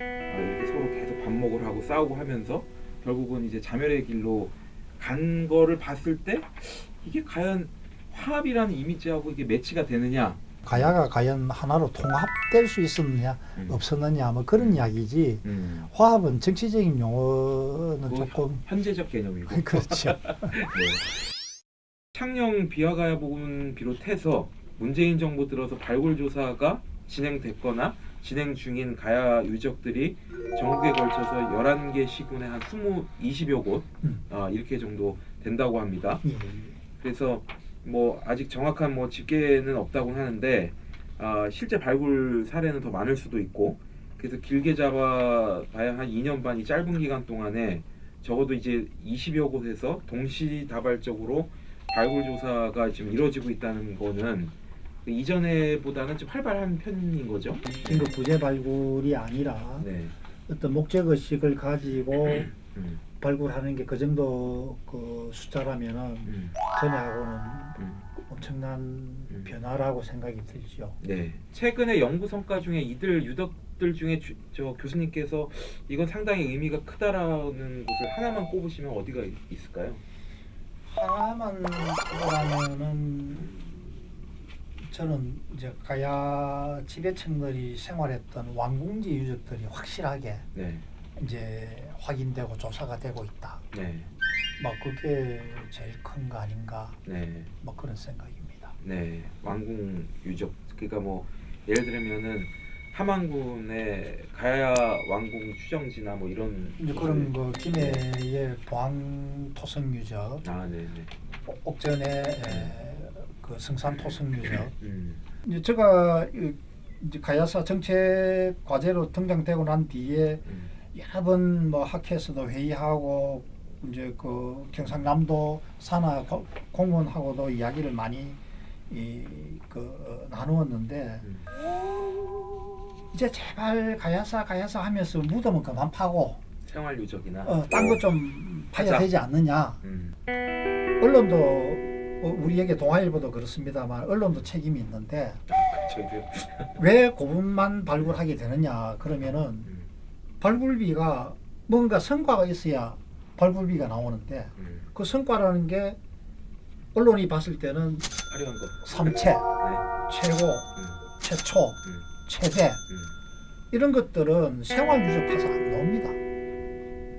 아, 이렇게 서로 계속 반목을 하고 싸우고 하면서 결국은 이제 자멸의 길로 간 거를 봤을 때 이게 과연 화합이라는 이미지하고 이게 매치가 되느냐? 가야가 과연 하나로 통합될 수 있었느냐 음. 없었느냐 뭐 그런 이야기지 음. 화합은 정치적인 용어는 조금 현재적 개념이고. 그렇죠. 네. 창녕 비화가야 부분 비롯해서 문재인 정부 들어서 발굴 조사가 진행됐거나 진행 중인 가야 유적들이 전국에 걸쳐서 11개 시군에 한 20, 20여 곳 음. 아, 이렇게 정도 된다고 합니다. 예. 그래서 뭐 아직 정확한 뭐 집계는 없다고 하는데 아, 실제 발굴 사례는 더 많을 수도 있고 그래서 길게 잡아봐야 한 2년 반이 짧은 기간 동안에 적어도 이제 20여 곳에서 동시다발적으로 발굴 조사가 지금 이루어지고 있다는 거는 그 이전에보다는 좀 활발한 편인 거죠. 긴급 구제 발굴이 아니라 네. 어떤 목적 의식을 가지고 음, 발굴하는 게 그 정도 그 숫자라면은 음, 전에하고는 음. 엄청난 변화라고 생각이 들죠. 네. 최근에 연구 성과 중에 이들 유덕들 중에 주- 저 교수님께서 이건 상당히 의미가 크다라는 곳을 하나만 꼽으시면 어디가 있- 있을까요? 하나만 보라면은 저는 이제 가야 지배층들이 생활했던 왕궁지 유적들이 확실하게 네. 이제 확인되고 조사가 되고 있다. 네. 뭐 그게 제일 큰 거 아닌가 네. 뭐 그런 생각입니다. 네. 왕궁 유적. 그러니까 뭐 예를 들면은 함안군의 가야 왕궁 추정지나 뭐 이런 이제 그런 거 김해의 보항 토성 유적, 아, 네, 네. 옥전의 에, 그 성산 토성 유적. 음. 이제 제가 이- 이제 가야사 정책 과제로 등장되고 난 뒤에 음. 여러 번 뭐 학회에서도 회의하고 이제 그 경상남도 산하 고- 공무원하고도 이야기를 많이 이 그 나누었는데 음. 이제 제발 가야사 가야사 하면서 무덤은 그만 파고 생활 유적이나 어, 딴거 좀 파야. 되지 않느냐 음. 언론도 어, 우리에게 동아일보도 그렇습니다만 언론도 책임이 있는데 아, 저도요. 왜 고분만 발굴하게 되느냐 그러면은 음. 발굴비가 뭔가 성과가 있어야 발굴비가 나오는데 음. 그 성과라는 게 언론이 봤을 때는 화려한 거. 삼체, 네. 최고, 음. 최초, 음. 최대 음. 이런 것들은 생활 유적 파서 안 나옵니다.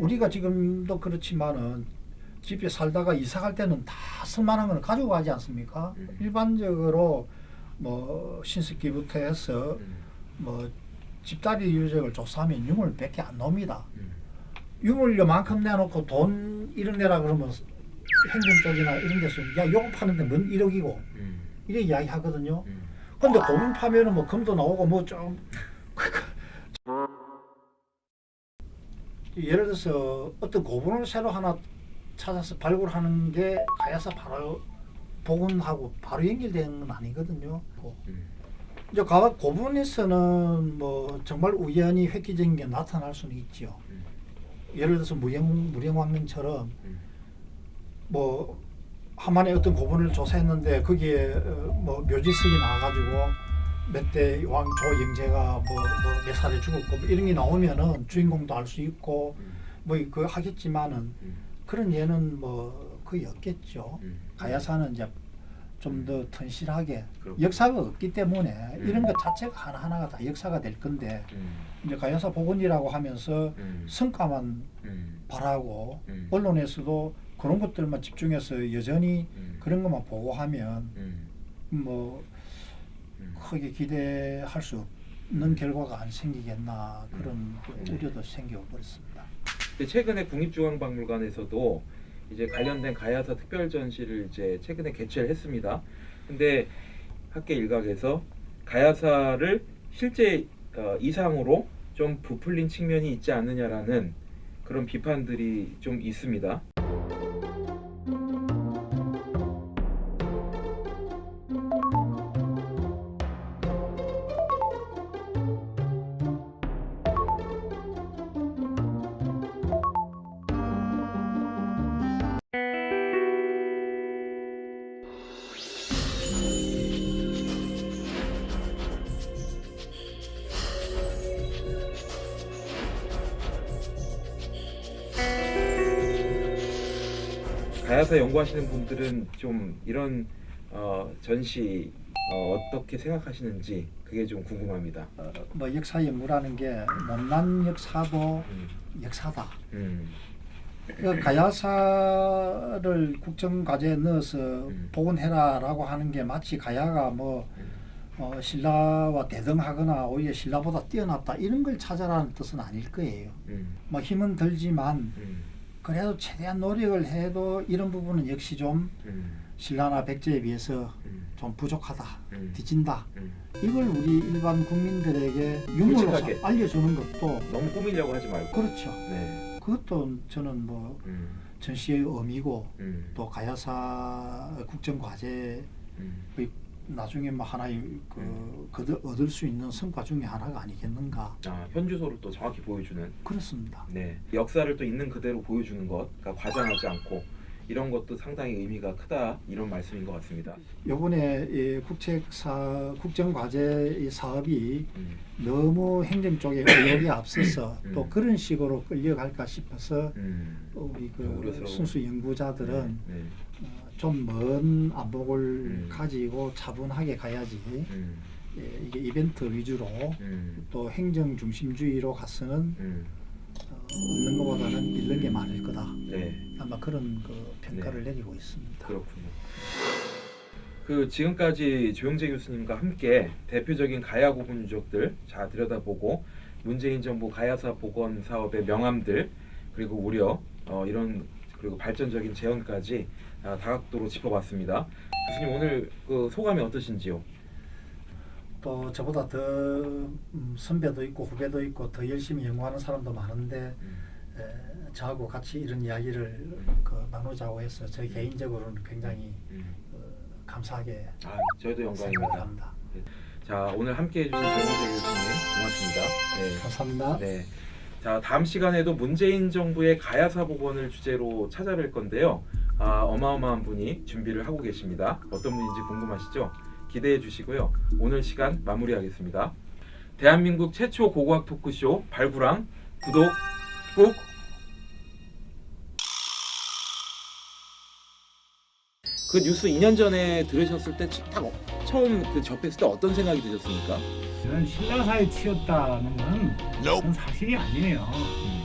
우리가 지금도 그렇지만은 집에 살다가 이사 갈 때는 다 쓸만한 걸 가지고 가지 않습니까? 음. 일반적으로 뭐 신습기부터 해서 음. 뭐 집다리 유적을 조사하면 유물 몇개안 나옵니다. 음. 유물 요만큼 내놓고 돈 1억 내라 그러면 행정 쪽이나 이런 데서 야 요거 파는데 뭔 1억이고 음. 이래 이야기 하거든요. 음. 근데 고분 파면은 뭐 금도 나오고 뭐좀 예를 들어서 어떤 고분을 새로 하나 찾아서 발굴하는 게 가야사 바로 복원하고 바로 연결되는 건 아니거든요. 뭐 음. 이제 가- 고분에서는 뭐 정말 우연히 획기적인 게 나타날 수는 있죠. 음. 예를 들어서 무령 무령왕릉처럼 음. 뭐 하만의 어떤 고분을 조사했는데 거기에 어, 뭐 묘지석이 나와가지고 몇 대 왕 조영제가 뭐뭐몇 살에 죽었고 뭐 이런 게 나오면은 주인공도 알 수 있고 음. 뭐그 하겠지만은 음. 그런 예는 뭐 거의 없겠죠. 음. 가야사는 이제 좀 더 튼실하게 그렇군요. 역사가 없기 때문에 음. 이런 것 자체가 하나 하나가 다 역사가 될 건데 음. 이제 가야사 복원이라고 하면서 음. 성과만 음. 바라고 음. 언론에서도 그런 것들만 집중해서 여전히 음. 그런 것만 보고하면 음. 뭐 음. 크게 기대할 수 없는 결과가 안 생기겠나 그런 그 네. 우려도 생겨 버렸습니다. 최근에 국립중앙박물관에서도 이제 관련된 가야사 특별 전시를 이제 최근에 개최를 했습니다. 근데 학계 일각에서 가야사를 실제 어, 이상으로 좀 부풀린 측면이 있지 않느냐라는 그런 비판들이 좀 있습니다. 가야사 연구하시는 분들은 좀 이런 어, 전시 어, 어떻게 생각하시는지 그게 좀 궁금합니다. 어, 뭐 역사 연구라는 게 못난 역사도 음, 역사다. 음, 그 가야사를 국정 과제에 넣어서 음. 복원해라라고 하는 게 마치 가야가 뭐 음. 어, 신라와 대등하거나 오히려 신라보다 뛰어났다 이런 걸 찾아라는 뜻은 아닐 거예요. 음, 뭐 힘은 들지만 음, 그래도 최대한 노력을 해도 이런 부분은 역시 좀 음, 신라나 백제에 비해서 음, 좀 부족하다, 음, 뒤진다. 음. 이걸 우리 일반 국민들에게 솔직하게. 알려주는 것도 너무 꾸미려고 하지 말고. 그렇죠. 네. 그것도 저는 뭐 음, 전시의 의미고 음, 또 가야사 국정 과제의 음, 나중에 뭐 하나의 그 음. 거들- 얻을 수 있는 성과 중에 하나가 아니겠는가 아, 현 주소를 또 정확히 보여주는. 그렇습니다. 네. 역사를 또 있는 그대로 보여주는 것, 그러니까 과장하지 않고 이런 것도 상당히 의미가 크다 이런 말씀인 것 같습니다. 요번에 이 국책사 국정 과제 이 사업이 음, 너무 행정 쪽에 의욕이 앞서서 음. 또 그런 식으로 끌려갈까 싶어서 음. 우리 그 우려스러운. 순수 연구자들은 네, 네. 좀 먼 안목을 음. 가지고 차분하게 가야지 음, 예, 이게 이벤트 위주로 음, 또 행정 중심주의로 가서는 음, 어, 얻는 것보다는 잃는 게 많을 거다. 네. 아마 그런 그 평가를 내리고 있습니다. 그렇군요. 그 지금까지 조영재 교수님과 함께 대표적인 가야 고분 유적들 자 들여다보고 문재인 정부 가야사 복원 사업의 명암들 그리고 우려 어, 이런 그리고 발전적인 재현까지 아, 다각도로 짚어봤습니다. 교수님 오늘 그 소감이 어떠신지요? 또 저보다 더 음, 선배도 있고 후배도 있고 더 열심히 연구하는 사람도 많은데 음, 에, 저하고 같이 이런 이야기를 그 나누자고 해서 저 개인적으로는 굉장히 음. 어, 감사하게 아 저희도 영광입니다. 생각합니다. 자 오늘 함께해 주신 조영재 교수님 고맙습니다. 네. 감사합니다. 네. 자 다음 시간에도 문재인 정부의 가야사 복원을 주제로 찾아뵐 건데요. 아, 어마어마한 분이 준비를 하고 계십니다. 어떤 분인지 궁금하시죠? 기대해 주시고요. 오늘 시간 마무리하겠습니다. 대한민국 최초 고고학 토크쇼 발구랑 구독 꾹. 그 뉴스 2년 전에 들으셨을 때 딱 처음 그 접했을 때 어떤 생각이 드셨습니까? 저는 신라사에 치였다는 건 그건 사실이 아니에요. 음.